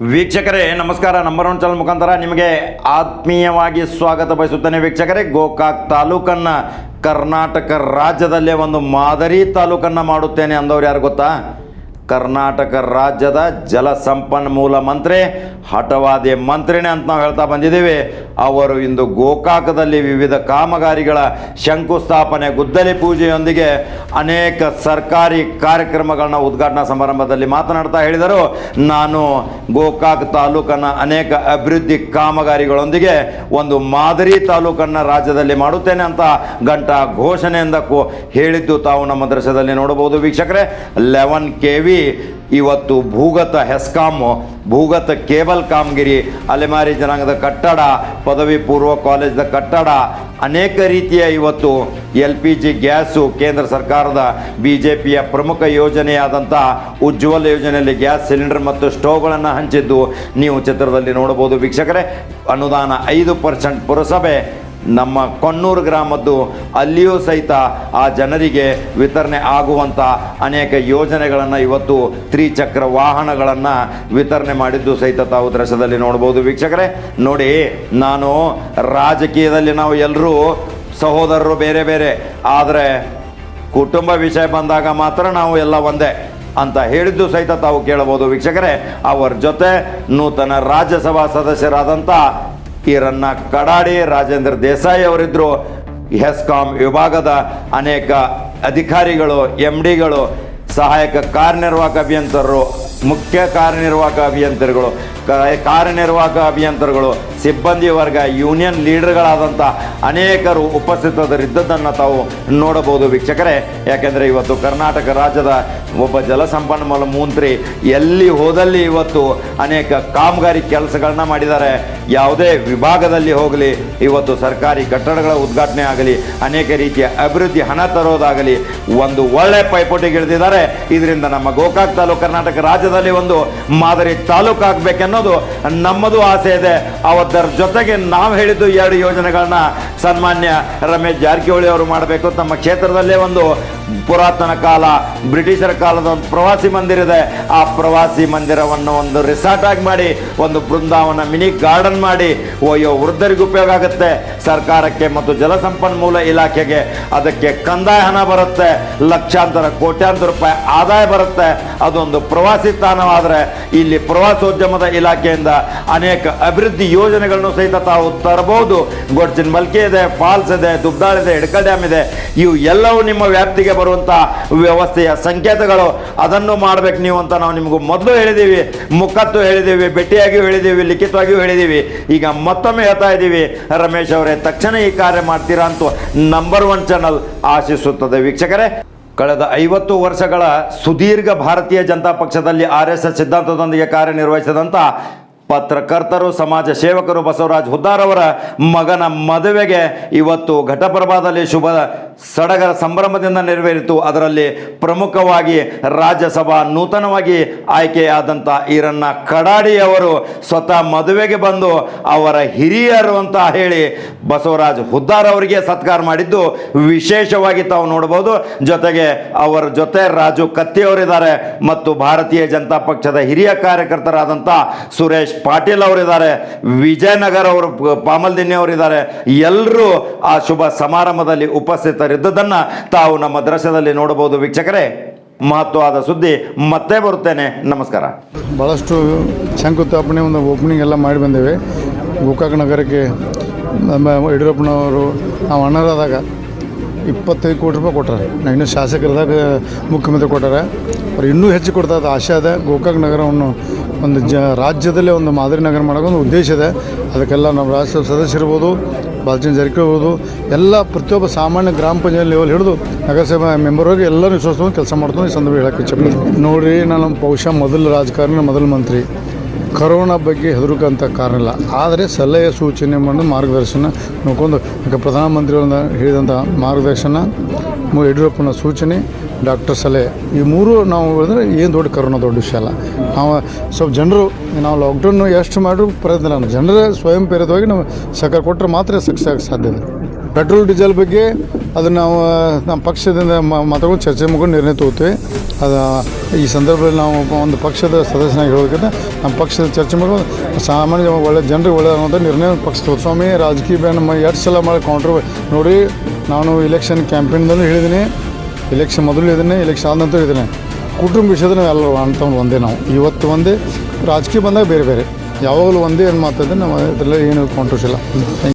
ವೀಕ್ಷಕರೇ, ನಮಸ್ಕಾರ. Number one channel ಮುಖಾಂತರ ನಿಮಗೆ ಆತ್ಮೀಯವಾಗಿ ಸ್ವಾಗತ ಬಯಸುತ್ತೇನೆ ವೀಕ್ಷಕರೇ. ಗೋಕಾಕ್ ತಾಲೂಕನ್ನು ಕರ್ನಾಟಕ ರಾಜ್ಯದಲ್ಲೇ ಒಂದು ಮಾದರಿ ತಾಲೂಕನ್ನು ಮಾಡುತ್ತೇನೆ ಅಂದವ್ರು ಯಾರು ಗೊತ್ತಾ? ಕರ್ನಾಟಕ ರಾಜ್ಯದ ಜಲ ಸಂಪನ್ಮೂಲ ಮಂತ್ರಿ, ಹಠವಾದಿ ಮಂತ್ರಿನೇ ಅಂತ ನಾವು ಹೇಳ್ತಾ ಬಂದಿದ್ದೀವಿ. ಅವರು ಇಂದು ಗೋಕಾಕದಲ್ಲಿ ವಿವಿಧ ಕಾಮಗಾರಿಗಳ ಶಂಕುಸ್ಥಾಪನೆ, ಗುದ್ದಲಿ ಪೂಜೆಯೊಂದಿಗೆ ಅನೇಕ ಸರ್ಕಾರಿ ಕಾರ್ಯಕ್ರಮಗಳನ್ನ ಉದ್ಘಾಟನಾ ಸಮಾರಂಭದಲ್ಲಿ ಮಾತನಾಡ್ತಾ ಹೇಳಿದರು. ನಾನು ಗೋಕಾಕ್ ತಾಲೂಕನ್ನು ಅನೇಕ ಅಭಿವೃದ್ಧಿ ಕಾಮಗಾರಿಗಳೊಂದಿಗೆ ಒಂದು ಮಾದರಿ ತಾಲೂಕನ್ನು ರಾಜ್ಯದಲ್ಲಿ ಮಾಡುತ್ತೇನೆ ಅಂತ ಗಂಟಾ ಘೋಷಣೆಯಿಂದ ಹೇಳಿದ್ದು ತಾವು ನಮ್ಮ ದೃಶ್ಯದಲ್ಲಿ ನೋಡಬಹುದು. ವೀಕ್ಷಕರೇ, ಲೆವೆನ್ ಕೆ ವಿ ಇವತ್ತು ಭೂಗತ ಹೆಸ್ಕಾಮು ಭೂಗತ ಕೇಬಲ್ ಕಾಮಗಿರಿ, ಅಲೆಮಾರಿ ಜನಾಂಗದ ಕಟ್ಟಡ, ಪದವಿ ಪೂರ್ವ ಕಾಲೇಜದ ಕಟ್ಟಡ, ಅನೇಕ ರೀತಿಯ ಇವತ್ತು ಎಲ್ ಪಿ ಜಿ ಗ್ಯಾಸು ಕೇಂದ್ರ ಸರ್ಕಾರದ ಬಿ ಜೆ ಪಿಯ ಪ್ರಮುಖ ಯೋಜನೆಯಾದಂಥ ಉಜ್ವಲ ಯೋಜನೆಯಲ್ಲಿ ಗ್ಯಾಸ್ ಸಿಲಿಂಡರ್ ಮತ್ತು ಸ್ಟೋವ್ಗಳನ್ನು ಹಂಚಿದ್ದು ನೀವು ಚಿತ್ರದಲ್ಲಿ ನೋಡಬಹುದು. ವೀಕ್ಷಕರೇ, ಅನುದಾನ ಐದು ಪರ್ಸೆಂಟ್ ಪುರಸಭೆ ನಮ್ಮ ಕೊನ್ನೂರು ಗ್ರಾಮದ್ದು ಅಲ್ಲಿಯೂ ಸಹಿತ ಆ ಜನರಿಗೆ ವಿತರಣೆ ಆಗುವಂಥ ಅನೇಕ ಯೋಜನೆಗಳನ್ನು ಇವತ್ತು ತ್ರಿಚಕ್ರ ವಾಹನಗಳನ್ನು ವಿತರಣೆ ಮಾಡಿದ್ದು ಸಹಿತ ತಾವು ದೃಶ್ಯದಲ್ಲಿ ನೋಡ್ಬೋದು ವೀಕ್ಷಕರೇ. ನೋಡಿ, ನಾನು ರಾಜಕೀಯದಲ್ಲಿ ನಾವು ಎಲ್ಲರೂ ಸಹೋದರರು ಬೇರೆ ಬೇರೆ, ಆದರೆ ಕುಟುಂಬ ವಿಷಯ ಬಂದಾಗ ಮಾತ್ರ ನಾವು ಎಲ್ಲ ಒಂದೇ ಅಂತ ಹೇಳಿದ್ದು ಸಹಿತ ತಾವು ಕೇಳಬಹುದು ವೀಕ್ಷಕರೇ. ಅವರ ಜೊತೆ ನೂತನ ರಾಜ್ಯಸಭಾ ಸದಸ್ಯರಾದಂಥ ಈರನ್ನ ಕಡಾಡಿ ರಾಜೇಂದ್ರ ದೇಸಾಯಿ ಅವರಿದ್ದರು ಹೆಸ್ಕಾಂ ವಿಭಾಗದ ಅನೇಕ ಅಧಿಕಾರಿಗಳು ಎಂ ಡಿಗಳು ಸಹಾಯಕ ಕಾರ್ಯನಿರ್ವಾಹಕ ಅಭಿಯಂತರರು ಮುಖ್ಯ ಕಾರ್ಯನಿರ್ವಾಹಕ ಅಭಿಯಂತರಗಳು ಕಾರ್ಯನಿರ್ವಾಹಕ ಅಭಿಯಂತರಗಳು, ಸಿಬ್ಬಂದಿ ವರ್ಗ, ಯೂನಿಯನ್ ಲೀಡರ್ಗಳಾದಂಥ ಅನೇಕರು ಉಪಸ್ಥಿತರಿದ್ದದ್ದನ್ನು ತಾವು ನೋಡಬಹುದು ವೀಕ್ಷಕರೇ. ಯಾಕೆಂದರೆ ಇವತ್ತು ಕರ್ನಾಟಕ ರಾಜ್ಯದ ಒಬ್ಬ ಜಲಸಂಪನ್ಮೂಲ ಮಂತ್ರಿ ಎಲ್ಲಿ ಹೋದಲ್ಲಿ ಇವತ್ತು ಅನೇಕ ಕಾಮಗಾರಿ ಕೆಲಸಗಳನ್ನ ಮಾಡಿದ್ದಾರೆ. ಯಾವುದೇ ವಿಭಾಗದಲ್ಲಿ ಹೋಗಲಿ, ಇವತ್ತು ಸರ್ಕಾರಿ ಕಟ್ಟಡಗಳ ಉದ್ಘಾಟನೆ ಆಗಲಿ, ಅನೇಕ ರೀತಿಯ ಅಭಿವೃದ್ಧಿ ಹಣ ತರೋದಾಗಲಿ, ಒಂದು ಒಳ್ಳೆ ಪೈಪೋಟಿಗಿಳಿದಿದ್ದಾರೆ ಇದರಿಂದ ನಮ್ಮ ಗೋಕಾಕ್ ತಾಲೂಕು ಕರ್ನಾಟಕ ರಾಜ್ಯದಲ್ಲಿ ಒಂದು ಮಾದರಿ ತಾಲೂಕು ಆಗಬೇಕೆನ್ನೋದು ನಮ್ಮದು ಆಸೆ ಇದೆ. ಅವತ್ತರ ಜೊತೆಗೆ ನಾವು ಹೇಳಿದ್ದು ಎರಡು ಯೋಜನೆಗಳನ್ನ ಸನ್ಮಾನ್ಯ ರಮೇಶ್ ಜಾರಕಿಹೊಳಿ ಅವರು ಮಾಡಬೇಕು. ತಮ್ಮ ಕ್ಷೇತ್ರದಲ್ಲೇ ಒಂದು ಪುರಾತನ ಕಾಲ, ಬ್ರಿಟಿಷರ ಕಾಲದ ಒಂದು ಪ್ರವಾಸಿ ಮಂದಿರ ಇದೆ. ಆ ಪ್ರವಾಸಿ ಮಂದಿರವನ್ನು ಒಂದು ರಿಸಾರ್ಟ್ ಆಗಿ ಮಾಡಿ, ಒಂದು ಬೃಂದಾವನ ಮಿನಿ ಗಾರ್ಡನ್ ಮಾಡಿ ಒಯ್ಯೋ ವೃದ್ಧರಿಗೆ ಉಪಯೋಗ ಆಗುತ್ತೆ. ಸರ್ಕಾರಕ್ಕೆ ಮತ್ತು ಜಲಸಂಪನ್ಮೂಲ ಇಲಾಖೆಗೆ ಅದಕ್ಕೆ ಕಂದಾಯ ಹಣ ಬರುತ್ತೆ. ಲಕ್ಷಾಂತರ, ಕೋಟ್ಯಾಂತರ ರೂಪಾಯಿ ಆದಾಯ ಬರುತ್ತೆ. ಅದೊಂದು ಪ್ರವಾಸಿ ತಾಣವಾದರೆ ಇಲ್ಲಿ ಪ್ರವಾಸೋದ್ಯಮದ ಇಲಾಖೆಯಿಂದ ಅನೇಕ ಅಭಿವೃದ್ಧಿ ಯೋಜನೆಗಳನ್ನು ಸಹಿತ ತಾವು ತರಬಹುದು. ಗೊಡ್ಚಿನ ಮಲ್ಕೆ ಇದೆ, ಫಾಲ್ಸ್ ಇದೆ ದುಬ್ದಾಳ ಇದೆ ಎಡಕಲ್ ಡ್ಯಾಮ್ ಇದೆ. ಇವು ಎಲ್ಲವೂ ನಿಮ್ಮ ವ್ಯಾಪ್ತಿಗೆ ಬರುವಂಥ ವ್ಯವಸ್ಥೆಯ ಸಂಕೇತಗಳು, ಅದನ್ನು ಮಾಡ್ಬೇಕು ನೀವು ಅಂತ ನಾವು ನಿಮಗೂ ಮೊದಲು ಹೇಳಿದ್ದೀವಿ ಮುಖತ್ತು ಹೇಳಿದ್ದೀವಿ ಭೇಟಿಯಾಗಿಯೂ ಹೇಳಿದ್ದೀವಿ ಲಿಖಿತವಾಗಿಯೂ ಹೇಳಿದ್ದೀವಿ ಈಗ ಮತ್ತೊಮ್ಮೆ ಹೇಳ್ತಾ ಇದ್ದೀವಿ, ರಮೇಶ್ ಅವರೇ, ತಕ್ಷಣ ಈ ಕಾರ್ಯ ಮಾಡ್ತೀರಾ ಅಂತ ನಂಬರ್ ಒನ್ ಚಾನಲ್ ಆಶಿಸುತ್ತದೆ. ವೀಕ್ಷಕರೇ, ಕಳೆದ ಐವತ್ತು ವರ್ಷಗಳ ಸುದೀರ್ಘ ಭಾರತೀಯ ಜನತಾ ಪಕ್ಷದಲ್ಲಿ ಆರ್ ಎಸ್ ಎಸ್ ಸಿದ್ಧಾಂತದೊಂದಿಗೆ ಕಾರ್ಯನಿರ್ವಹಿಸಿದಂಥ ಪತ್ರಕರ್ತರು, ಸಮಾಜ ಸೇವಕರು ಬಸವರಾಜ್ ಹುದ್ದಾರವರ ಮಗನ ಮದುವೆಗೆ ಇವತ್ತು ಘಟಪ್ರಭಾದಲ್ಲಿ ಶುಭ ಸಡಗರ ಸಂಭ್ರಮದಿಂದ ನೆರವೇರಿತು. ಅದರಲ್ಲಿ ಪ್ರಮುಖವಾಗಿ ರಾಜ್ಯಸಭಾ ನೂತನವಾಗಿ ಆಯ್ಕೆಯಾದಂಥ ಈರಣ್ಣ ಕಡಾಡಿ ಅವರು ಸ್ವತಃ ಮದುವೆಗೆ ಬಂದು ಅವರ ಹಿರಿಯರು ಅಂತ ಹೇಳಿ ಬಸವರಾಜ್ ಹುದ್ದಾರ್ ಅವರಿಗೆ ಸತ್ಕಾರ ಮಾಡಿದ್ದು. ವಿಶೇಷವಾಗಿ ತಾವು ನೋಡಬಹುದು. ಜೊತೆಗೆ ಅವರ ಜೊತೆ ರಾಜು ಕತ್ತಿ ಅವರಿದ್ದಾರೆ ಮತ್ತು ಭಾರತೀಯ ಜನತಾ ಪಕ್ಷದ ಹಿರಿಯ ಕಾರ್ಯಕರ್ತರಾದಂಥ ಸುರೇಶ್ ಪಾಟೀಲ್ ಅವರಿದ್ದಾರೆ. ವಿಜಯನಗರ್ ಅವರು, ಪಾಮಲ್ದಿನ್ನಿ ಅವರಿದ್ದಾರೆ. ಎಲ್ಲರೂ ಆ ಶುಭ ಸಮಾರಂಭದಲ್ಲಿ ಉಪಸ್ಥಿತರಿದ್ದದನ್ನು ತಾವು ನಮ್ಮ ದೃಶ್ಯದಲ್ಲಿ ನೋಡಬಹುದು ವೀಕ್ಷಕರೇ. ಮಹತ್ವವಾದ ಸುದ್ದಿ ಮತ್ತೆ ಬರುತ್ತೇನೆ. ನಮಸ್ಕಾರ. ಭಾಳಷ್ಟು ಶಂಕುಸ್ಥಾಪನೆ ಒಂದು ಓಪನಿಂಗ್ ಎಲ್ಲ ಮಾಡಿ ಬಂದೇವೆ. ಗೋಕಾಕ್ ನಗರಕ್ಕೆ ನಮ್ಮ ಯಡಿಯೂರಪ್ಪನವರು ನಾವು ಅಣ್ಣರಾದಾಗ ಇಪ್ಪತ್ತೈದು ಕೋಟಿ ರೂಪಾಯಿ ಕೊಟ್ಟಾರೆ. ನಾನು ಇನ್ನೂ ಶಾಸಕರದಾಗ ಮುಖ್ಯಮಂತ್ರಿ ಕೊಟ್ಟಾರೆ. ಅವ್ರು ಇನ್ನೂ ಹೆಚ್ಚು ಕೊಡ್ತಾ ಆಶೆ ಅದ ಗೋಕಾಕ್ ನಗರವನ್ನು ಒಂದು ಜ ರಾಜ್ಯದಲ್ಲೇ ಒಂದು ಮಾದರಿ ನಗರ ಮಾಡೋಕೆ ಉದ್ದೇಶ ಇದೆ. ಅದಕ್ಕೆಲ್ಲ ನಮ್ಮ ರಾಜ್ಯಸಭೆ ಸದಸ್ಯರಿರ್ಬೋದು ಬಾಲಚಂದ್ರ ಜಾರಕಿಹೊಳಿ ಎಲ್ಲ ಪ್ರತಿಯೊಬ್ಬ ಸಾಮಾನ್ಯ ಗ್ರಾಮ ಪಂಚಾಯತ್ ಲೆವೆಲ್ ಹಿಡಿದು ನಗರಸಭಾ ಮೆಂಬರ್ವರೆಗೆ ಎಲ್ಲರೂ ವಿಶ್ವಾಸವನ್ನು ಕೆಲಸ ಮಾಡ್ತೀನಿ ಈ ಸಂದರ್ಭ ಹೇಳಕ್ಕೆ ಇಚ್ಛೆ ನೋಡಿ ನಾನು ಬಹುಶಃ ಮೊದಲು ರಾಜಕಾರಣ, ಮೊದಲ ಮಂತ್ರಿ. ಕರೋನಾ ಬಗ್ಗೆ ಹೆದರುಕಂಥ ಕಾರಣ ಇಲ್ಲ. ಆದರೆ ಸಲಹೆ ಸೂಚನೆ ಮಾಡಿ ಮಾರ್ಗದರ್ಶನ ನೋಡ್ಕೊಂಡು, ಈಗ ಪ್ರಧಾನಮಂತ್ರಿಯವರಿಂದ ಹೇಳಿದಂಥ ಮಾರ್ಗದರ್ಶನ ಯಡಿಯೂರಪ್ಪನ ಸೂಚನೆ, ಡಾಕ್ಟರ್ ಸಲಹೆ, ಈ ಮೂರು ನಾವು ಹೇಳಿದ್ರೆ ಏನು ದೊಡ್ಡ ಕರೋನಾ ದೊಡ್ಡ ವಿಷಯ ಅಲ್ಲ. ನಾವು ಸ್ವಲ್ಪ ಜನರು, ನಾವು ಲಾಕ್ಡೌನ್ ಎಷ್ಟು ಮಾಡಿದ್ರು ಪ್ರಯತ್ನ ಜನರ ಸ್ವಯಂ ಪ್ರೇರಿತವಾಗಿ ನಾವು ಸಹಕಾರ ಕೊಟ್ಟರೆ ಮಾತ್ರ ಸಕ್ಸಸ್ ಆಗಕ್ಕೆ ಸಾಧ್ಯ ಇದೆ. ಪೆಟ್ರೋಲ್, ಡೀಸೆಲ್ ಬಗ್ಗೆ ಅದು ನಾವು, ನಮ್ಮ ಪಕ್ಷದಿಂದ ಮಾತಾಡ್ಕೊಂಡು ಚರ್ಚೆ ಮುಗಿದು ನಿರ್ಣಯ ತಗೋತೀವಿ. ಅದು, ಈ ಸಂದರ್ಭದಲ್ಲಿ ನಾವು ಒಂದು ಪಕ್ಷದ ಸದಸ್ಯನಾಗಿ ಹೇಳೋದಕ್ಕಿಂತ ನಮ್ಮ ಪಕ್ಷದ ಚರ್ಚೆ ಮಾಡುವ ಸಾಮಾನ್ಯ ಒಳ್ಳೆ ಜನರಿಗೆ ಒಳ್ಳೆಯದಾಗುವಂಥ ನಿರ್ಣಯ ಪಕ್ಷ ಸ್ವಾಮಿ, ರಾಜಕೀಯ ನಮ್ಮ ಎರಡು ಸಲ ಮಾಡಿ ಕೌಂಟ್ರ್ ನೋಡಿ, ನಾನು ಇಲೆಕ್ಷನ್ ಕ್ಯಾಂಪೇನ್ದಲ್ಲೂ ಹೇಳಿದ್ದೀನಿ. ಇಲೆಕ್ಷನ್ ಮೊದಲು ಹೇಳಿದ್ದೀನಿ ಇಲೆಕ್ಷನ್ ಆದ ನಂತರ ಹೇಳಿದ್ದೀನಿ. ಕುಟುಂಬ ವಿಷಯದ ಎಲ್ಲ ಅಂತವ್ರು ಒಂದೇ ನಾವು. ಇವತ್ತು ಒಂದೇ. ರಾಜಕೀಯ ಬಂದಾಗ ಬೇರೆ ಬೇರೆ. ಯಾವಾಗಲೂ ಒಂದೇ ಏನು ಮಾತಾಡಿದ್ರೆ ನಾವು ಅದರಲ್ಲಿ ಏನು ಕಾಂಟ್ರಸ್ ಇಲ್ಲ.